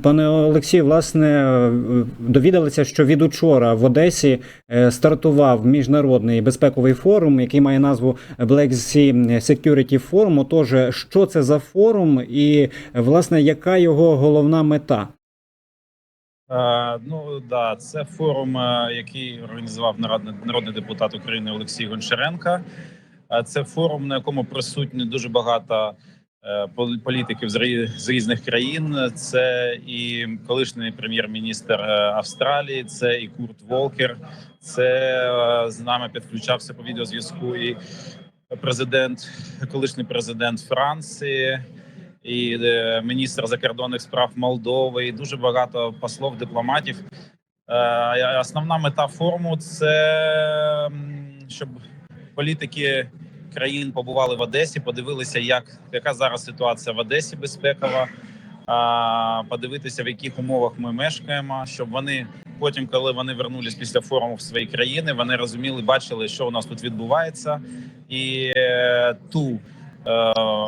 Пане Олексію, власне, довідалися, що від учора в Одесі е, стартував міжнародний безпековий форум, який має назву Black Sea Security Forum. Отож, що це за форум, і власне яка його головна мета? Е, Ну да, це форум, е, який організував народний, депутат України Олексій Гончаренко. Е, Це форум, на якому присутні дуже багато політиків з різних країн. Це і колишній прем'єр-міністр е, Австралії, це і Курт Волкер. Це е, з нами підключався по відеозв'язку і президент, колишній президент Франції і е, міністр закордонних справ Молдови, і дуже багато послов, дипломатів. Е, Основна мета форуму це щоб політики країн побували в Одесі, подивилися, як яка зараз ситуація в Одесі безпекова. Подивитися, в яких умовах ми мешкаємо, щоб вони потім, коли вони вернулись після форуму в свої країни, вони розуміли, бачили, що у нас тут відбувається, і е, ту е,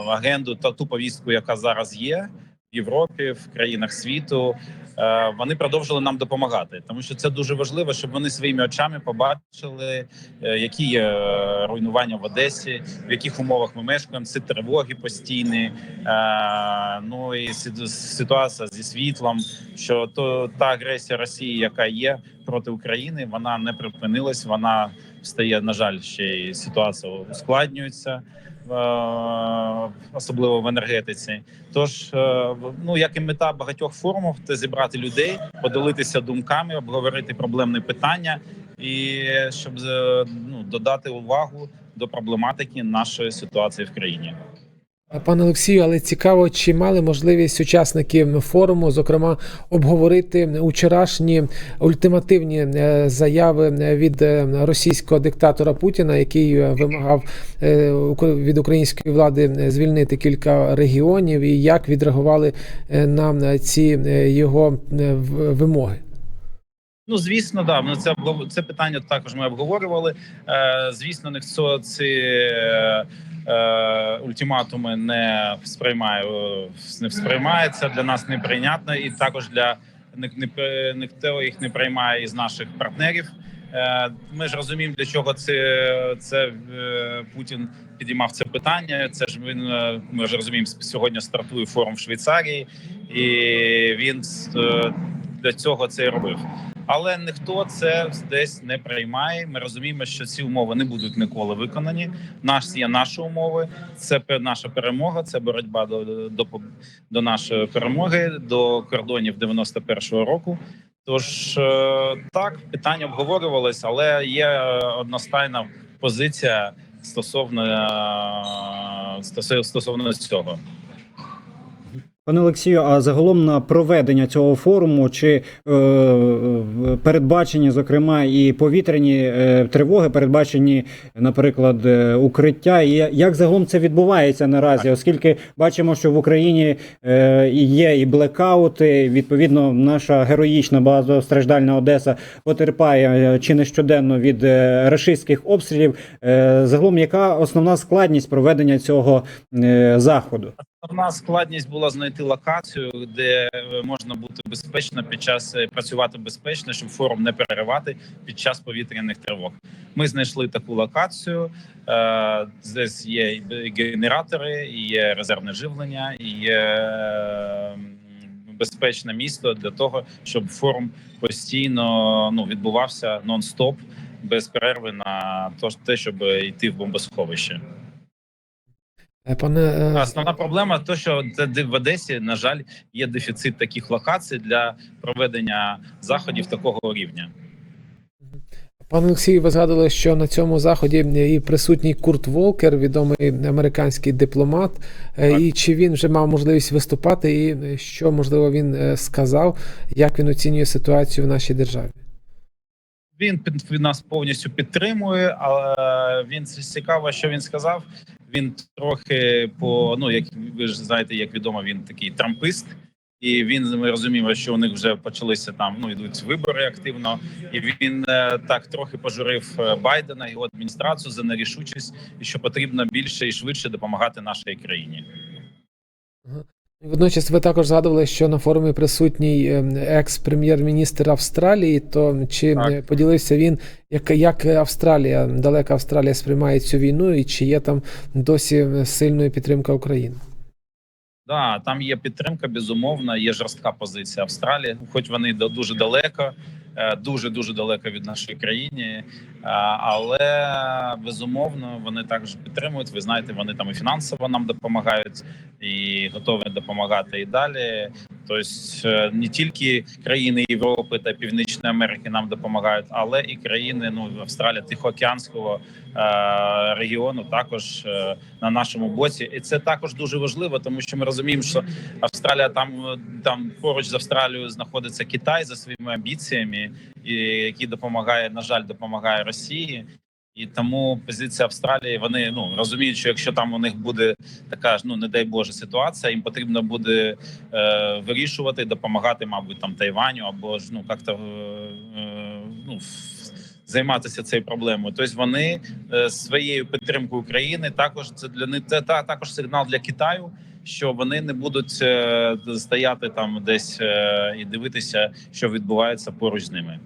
агенду та ту повістку, яка зараз є в Європі, в країнах світу. Е, Вони продовжили нам допомагати, тому що це дуже важливо, щоб вони своїми очами побачили, е, які є е, руйнування в Одесі, в яких умовах ми мешкаємо. Це тривоги постійні. Ну і ситуація зі світлом, що то та агресія Росії, яка є проти України, вона не припинилась. Вона стає, на жаль, ще й ситуація ускладнюється. Е, Особливо в енергетиці, тож е, ну як і мета багатьох форумів, це зібрати людей, поділитися думками, обговорити проблемні питання, і щоб е, ну додати увагу до проблематики нашої ситуації в країні. Пане Олексію, але цікаво, чи мали можливість учасники форуму, зокрема, обговорити вчорашні ультимативні е, заяви від е, російського диктатора Путіна, який е, вимагав від української влади звільнити кілька регіонів, і як відреагували на ці його вимоги? Ну звісно, да. Ми це це питання також ми обговорювали. Звісно, ніхто ці е, ультиматуми не сприймає не сприймається для нас неприйнятно, і також для ні- ні- ніхто їх не приймає із наших партнерів. Е, Ми ж розуміємо, для чого це, це е, Путін підіймав це питання. Це ж він е, ми ж розуміємо, сьогодні стартує форум в Швейцарії, і він для цього це і робив. Але ніхто це десь не приймає. Ми розуміємо, що ці умови не будуть ніколи виконані. Наш є наші умови. Це наша перемога. Це боротьба до, до до нашої перемоги, до кордонів 91-го року. Тож е, так питання обговорювалися, але є одностайна позиція стосовно е, стосовно цього. Пане Олексію, а загалом на проведення цього форуму чи е, передбачені, зокрема, і повітряні е, тривоги, передбачені, наприклад, е, укриття, і як загалом це відбувається наразі, оскільки бачимо, що в Україні е, є і блекаути. Відповідно, наша героїчна багатостраждальна Одеса потерпає е, чи не щоденно від е, рашистських обстрілів. Е, загалом, яка основна складність проведення цього е, заходу? Основна складність була знайти локацію, де е, можна бути безпечно під час е, працювати безпечно, щоб форум не переривати під час повітряних тривог. Ми знайшли таку локацію. Е, Здесь є генератори, є резервне живлення, є безпечне місто для того, щоб форум постійно ну відбувався нон-стоп без перерви на те, щоб йти в бомбосховище. Е, Пане е, Основна проблема то, що це в Одесі, на жаль, є дефіцит таких локацій для проведення заходів такого рівня. Пане Олексію, ви згадували, що на цьому заході і присутній Курт Волкер, відомий американський дипломат. Е, Так. І чи він вже мав можливість виступати, і що можливо він сказав, як він оцінює ситуацію в нашій державі? Він під нас повністю підтримує, але він цікаво, що він сказав. Він трохи по ну як ви ж знаєте, як відомо, він такий трампист. І він ми розуміємо, що у них вже почалися там. Ну йдуть вибори активно, і він е, так трохи пожурив е, Байдена його адміністрацію за нерішучість, і що потрібно більше і швидше допомагати нашій країні. Водночас ви також згадували, що на форумі присутній е, екс-прем'єр-міністр Австралії. То чи Так. е, поділився він, як, як Австралія, далека Австралія сприймає цю війну, і чи є там досі сильною підтримка України? Да, там є підтримка, безумовно, є жорстка позиція Австралії, хоч вони дуже далеко, дуже дуже далеко від нашої країни, е, але безумовно вони також підтримують. Ви знаєте, вони там і фінансово нам допомагають, і готові допомагати і далі. Тобто е, не тільки країни Європи та Північної Америки нам допомагають, але і країни ну Австралія Тихоокеанського е, регіону також е, на нашому боці, і це також дуже важливо, тому що ми розуміємо, що Австралія там е, там поруч з Австралією знаходиться Китай за своїми амбіціями, і який допомагає, на жаль, допомагає Росії. І тому позиція Австралії вони ну розуміють, що якщо там у них буде така ж ну не дай Боже ситуація, їм потрібно буде е, вирішувати, допомагати, мабуть, там Тайваню або ж ну як-то е, е, ну займатися цією проблемою. Тобто вони е, своєю підтримкою України також це для них це та також сигнал для Китаю. Що вони не будуть е, стояти там десь е, і дивитися, що відбувається поруч з ними.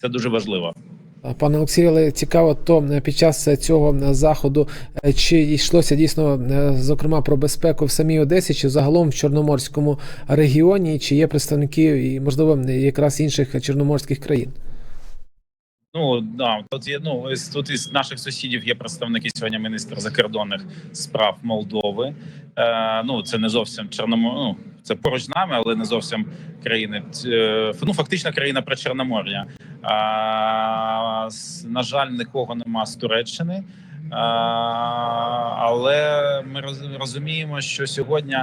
Це дуже важливо. А, Пане Олексію, але цікаво, то е, під час цього заходу е, чи йшлося дійсно е, зокрема про безпеку в самій Одесі, чи загалом в Чорноморському регіоні, чи є представники і можливо якраз інших чорноморських країн? Ну да, тут є ну тут із наших сусідів є представники сьогодні міністр закордонних справ Молдови. Е, ну це не зовсім Чорномо... ну, це поруч з нами, але не зовсім країни. Е, ну фактично країна при Чорномор'я. А, на жаль, нікого нема з Туреччини. Але ми роз- розуміємо, що сьогодні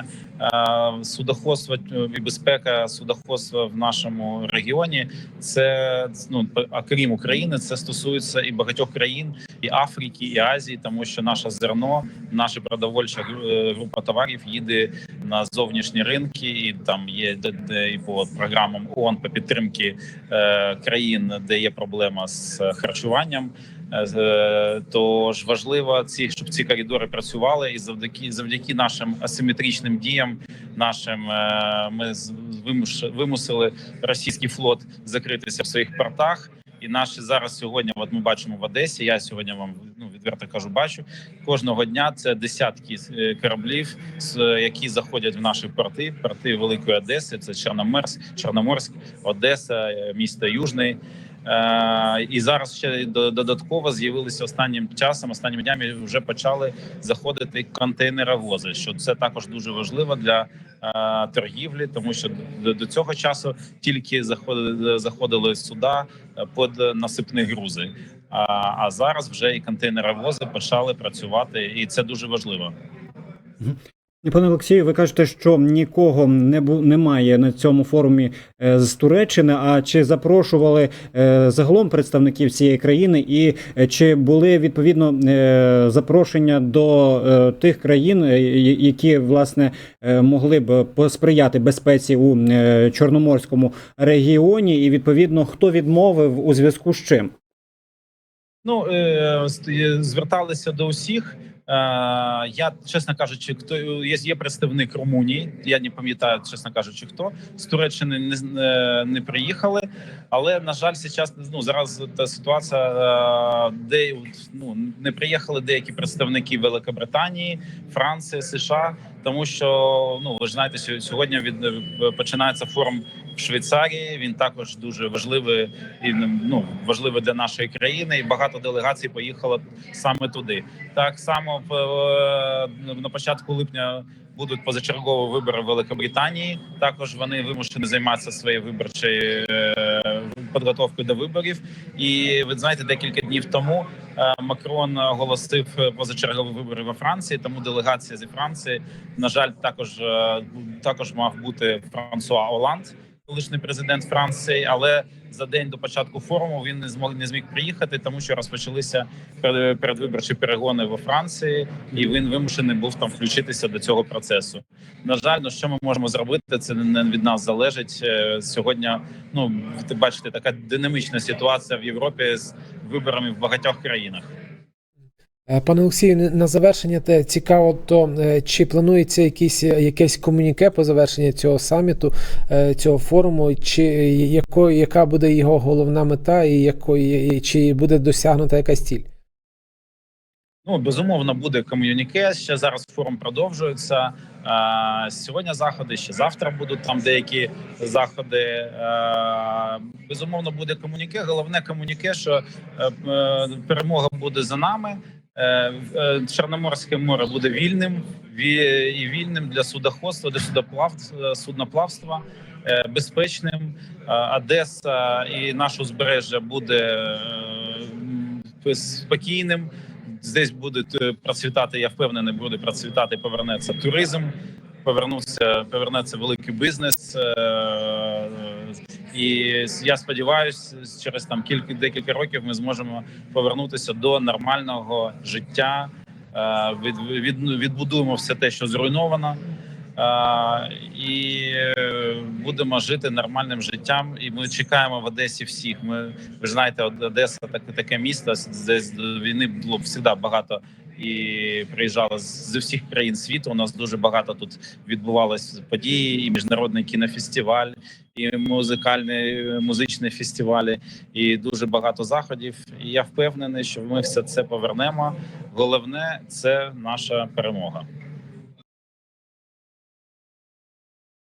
судоходство і безпека судоходства в нашому регіоні це ну а крім України, це стосується і багатьох країн, і Африки, і Азії, тому що наше зерно, наша продовольча е, група товарів їде на зовнішні ринки, і там є і по програмам ООН по підтримки е, країн, де є проблема з харчуванням. Е, е, Тож важливо ці, щоб ці коридори працювали, і завдяки завдяки нашим асиметричним діям, нашим е, ми вимусили російський флот закритися в своїх портах. І наші зараз сьогодні, от ми бачимо в Одесі. Я сьогодні вам ну відверто кажу, бачу кожного дня. Це десятки кораблів, які заходять в наші порти, порти Великої Одеси. Це Чорноморськ, Чорноморськ, Одеса, місто Южний. Е, і зараз ще до- додатково з'явилися останнім часом, останніми днями вже почали заходити контейнеровози. Що це також дуже важливо для е, торгівлі, тому що до, цього часу тільки заходили, заходили суда е, під насипні грузи. А зараз вже і контейнеровози почали працювати, і це дуже важливо. Пане Олексію, ви кажете, що нікого не бу немає на цьому форумі е, з Туреччини. А чи запрошували е, загалом представників цієї країни, і е, чи були відповідно запрошення до тих країн, які власне могли б посприяти безпеці у чорноморському регіоні, і відповідно хто відмовив у зв'язку з чим? Ну зверталися до усіх. Е, я чесно кажучи, хто є, представник Румунії. Я не пам'ятаю, чесно кажучи, хто з Туреччини не, не, не приїхали. Але на жаль, зараз ну зараз та ситуація, е, де ну не приїхали деякі представники Великобританії, Франції, США, тому що ну ви ж знаєте, сьогодні від починається форум в Швейцарії. Він також дуже важливий і ну важливий для нашої країни. І багато делегацій поїхало саме туди. Так само е, на початку липня будуть позачергові вибори в Великобританії. Також вони вимушені займатися своєю виборчою е, підготовкою до виборів. І ви знаєте, декілька днів тому е, Макрон оголосив позачергові вибори во Франції. Тому делегація зі Франції, на жаль, також також мав бути Франсуа Оланд. Колишній президент Франції, але за день до початку форуму він не змог не зміг приїхати, тому що розпочалися перед- передвиборчі перегони во Франції, і він вимушений був там включитися до цього процесу. На жаль, ну що ми можемо зробити? Це не від нас залежить Е, сьогодні. Ну бачите, така динамічна ситуація в Європі з виборами в багатьох країнах. Е, Пане Олексію, на- завершення те цікаво, то е, чи планується якісь якесь комуніке по завершенні цього саміту, е, цього форуму, чи якою яка буде його головна мета, і якої чи буде досягнута якась ціль? Ну безумовно буде ком'юніке. Ще зараз форум продовжується. Е, Сьогодні заходи, ще завтра будуть там деякі заходи. Е, Безумовно, буде ком'юніке. Головне ком'юніке, що е, е, перемога буде за нами. Е, е, Чорноморське море буде вільним ві- і вільним для судоходства, для судноплавства, е, безпечним. Одеса і наше узбережжя буде спокійним. Здесь буде процвітати. Я впевнений, буде процвітати. Повернеться туризм, повернувся, повернеться великий бізнес. І я сподіваюся, через там кілька декілька років ми зможемо повернутися до нормального життя. е, Від, від, відбудуємо все те, що зруйновано. е, І будемо жити нормальним життям. І ми чекаємо в Одесі всіх. Ми ви ж знаєте, Од- Одеса так, таке місто. Десь до війни було завжди багато і приїжджали з усіх країн світу. У нас дуже багато тут відбувалось події, і міжнародний кінофестиваль, і музикальні музичні фестивалі, і дуже багато заходів. І я впевнений, що ми все це повернемо. Головне це наша перемога.